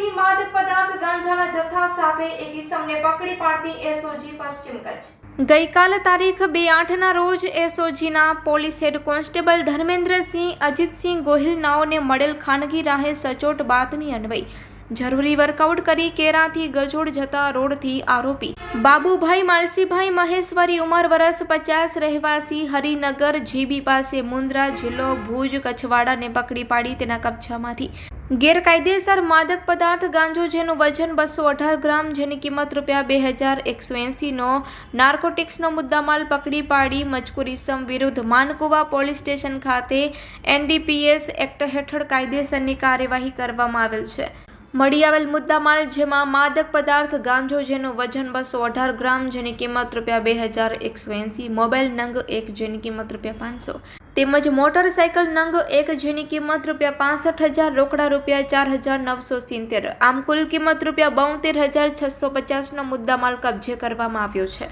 પાસેથી માદક પદાર્થ ગાંજાના જથ્થા સાથે એક ઇસમને પકડી પાડતી એસઓજી પશ્ચિમ કચ્છ. ગઈકાલ તારીખ બે આઠના રોજ એસઓજીના police head constable Dharmendrasinh Ajitsinh Gohil મળેલ ખાનગી રાહે સચોટ બાતમી અન્વય. જરૂરી વર્કઆઉટ કરી કેરાથી ગજોડ જતા રોડથી આરોપી. બાબુભાઈ માલસીભાઈ મહેશ્વરી ઉંમર વરસ પચાસ રહેવાસી હરિનગર જીબી પાસે મુન્દ્રા જિલ્લો ભુજ કચ્છવાડાને પકડી પાડી તેના કબજામાંથી. ગેરકાયદેસર માદક પદાર્થ ગાંજો જેનું વજન બસો અઢાર ગ્રામ જેની કિંમત રૂપિયા બે હજાર એકસો એંસીનો નાર્કોટિક્સનો મુદ્દામાલ પકડી પાડી મજકૂર વિરુદ્ધ માનકુવા પોલીસ સ્ટેશન ખાતે એનડીપીએસ એક્ટ હેઠળ કાયદેસરની કાર્યવાહી કરવામાં આવેલ છે. મળી આવેલ મુદ્દામાલ જેમાં માદક પદાર્થ ગાંજો જેનું વજન બસો અઢાર ગ્રામ જેની કિંમત રૂપિયા બે હજાર એકસો એંસી, મોબાઈલ નંગ એક જેની કિંમત રૂપિયા પાંચસો તેમજ મોટરસાયકલ નંગ એક જેની કિંમત રૂપિયા પાસઠ હજાર, રોકડા રૂપિયા ચાર હજાર નવસો સિત્તેર, આમ કુલ કિંમત રૂપિયા બોતેર હજાર છસો પચાસનો મુદ્દામાલ કબજે કરવામાં આવ્યો છે.